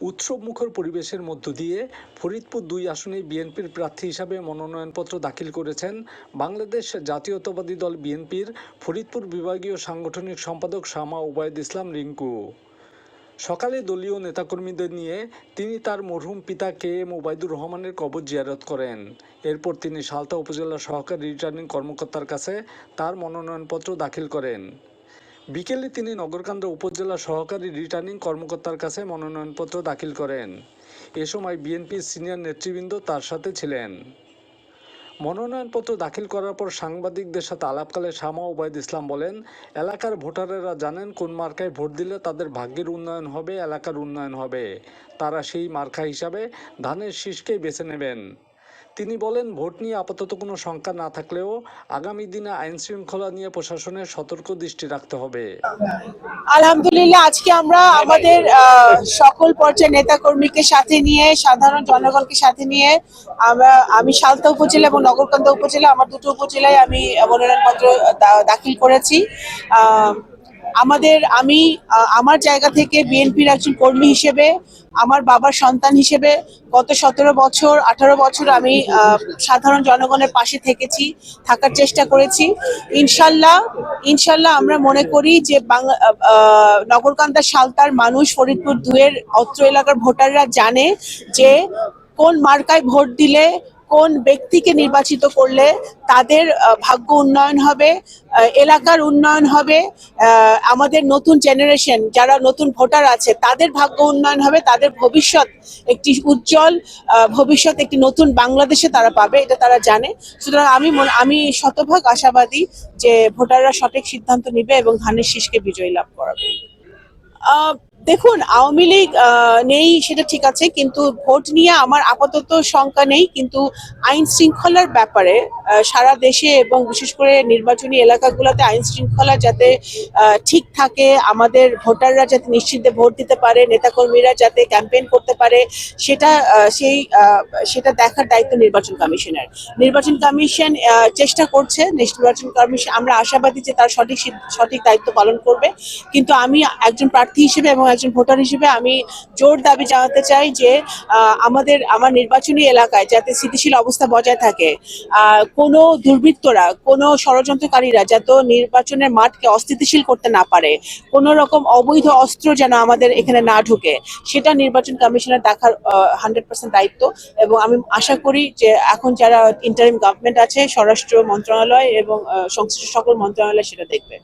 উৎসবমুখর পরিবেশের মধ্য দিয়ে ফরিদপুর দুই আসনে বিএনপির প্রার্থী হিসাবে মনোনয়নপত্র দাখিল করেছেন বাংলাদেশ জাতীয়তাবাদী দল বিএনপির ফরিদপুর বিভাগীয় সাংগঠনিক সম্পাদক শামা ওবায়দ ইসলাম রিঙ্কু। সকালে দলীয় নেতাকর্মীদের নিয়ে তিনি তার মরহুম পিতা কে এম ওবায়দুর রহমানের কবর জিয়ারত করেন। এরপর তিনি সালতা উপজেলা সহকারী রিটার্নিং কর্মকর্তার কাছে তার মনোনয়নপত্র দাখিল করেন। বিকেলে তিনি নগরকান্দা উপজেলা সহকারী রিটার্নিং কর্মকর্তার কাছে মনোনয়নপত্র দাখিল করেন। এ সময় বিএনপির সিনিয়র নেতৃবৃন্দ তার সাথে ছিলেন। মনোনয়নপত্র দাখিল করার পর সাংবাদিকদের সাথে আলাপকালে শামা ওবায়দ ইসলাম বলেন, এলাকার ভোটারেরা জানেন কোন মার্কায় ভোট দিলে তাদের ভাগ্যের উন্নয়ন হবে, এলাকার উন্নয়ন হবে। তারা সেই মার্কা হিসাবে ধানের শীষকেই বেছে নেবেন। তিনি বলেন, ভোট নিয়ে আপাতত কোনো শঙ্কা না থাকলেও আগামী দিনে আইন শৃঙ্খলা নিয়ে প্রশাসনের সতর্ক দৃষ্টি রাখতে হবে। আলহামদুলিল্লাহ, আজকে আমরা আমাদের সকল পর্যায়ের নেতা কর্মীকে সাথে নিয়ে, সাধারণ জনগণকে সাথে নিয়ে আমরা, আমি সালতা উপজেলা এবং নগরকান্দা উপজেলা, আমার দুটো উপজেলায় আমি মনোনয়নপত্র দাখিল করেছি। আমাদের, আমি আমার জায়গা থেকে বিএনপির একজন কর্মী হিসেবে, আমার বাবার সন্তান হিসেবে গত সতেরো বছর, আঠারো বছর আমি সাধারণ জনগণের পাশে থেকেছি, থাকার চেষ্টা করেছি। ইনশাল্লাহ ইনশাল্লাহ আমরা মনে করি যে বাংলা নগরকান্দা সালতার মানুষ ফরিদপুর দুয়ের অত্র এলাকার ভোটাররা জানে যে কোন মার্কায় ভোট দিলে কোন ব্যক্তিকে নির্বাচিত করলে তাদের ভাগ্য উন্নয়ন হবে এলাকার উন্নয়ন হবে আমাদের নতুন জেনারেশন যারা নতুন ভোটার আছে, তাদের ভাগ্য উন্নয়ন হবে, তাদের ভবিষ্যৎ একটি উজ্জ্বল ভবিষ্যৎ একটি নতুন বাংলাদেশে তারা পাবে, এটা তারা জানে। সুতরাং আমি আমি শতভাগ আশাবাদী যে ভোটাররা সঠিক সিদ্ধান্ত নিবে এবং ধানের শীষকে বিজয়ী লাভ করাবে। দেখুন, আওয়ামী লীগ নেই, সেটা ঠিক আছে, কিন্তু ভোট নিয়ে আমার আপাতত শঙ্কা নেই, কিন্তু আইন শৃঙ্খলার ব্যাপারে সারা দেশে এবং বিশেষ করে নির্বাচনী এলাকাগুলোতে আইন শৃঙ্খলা যাতে ঠিক থাকে, আমাদের ভোটাররা যাতে নিশ্চিন্তে ভোট দিতে পারে, নেতাকর্মীরা যাতে ক্যাম্পেইন করতে পারে, সেটা সেই সেটা দেখার দায়িত্ব নির্বাচন কমিশনের। নির্বাচন কমিশন চেষ্টা করছে নির্বাচন কমিশন, আমরা আশাবাদী যে তার সঠিক সঠিক দায়িত্ব পালন করবে, কিন্তু আমি একজন প্রার্থী হিসেবে এবং একজন ভোটার হিসেবে আমি জোর দাবি জানাতে চাই যে আমাদের, আমার নির্বাচনী এলাকায় যাতে স্থিতিশীল অবস্থা বজায় থাকে কোনো দুর্বৃত্তরা, কোনো ষড়যন্ত্রকারীরা যাতে নির্বাচনের মাঠকে অস্থিতিশীল করতে না পারে, কোনো রকম অবৈধ অস্ত্র যেন আমাদের এখানে না ঢুকে, সেটা নির্বাচন কমিশনের দেখার হান্ড্রেড পার্সেন্ট দায়িত্ব এবং আমি আশা করি যে এখন যারা ইন্টারিম গভর্নমেন্ট আছে, স্বরাষ্ট্র মন্ত্রণালয় এবং সংশ্লিষ্ট সকল মন্ত্রণালয় সেটা দেখবে।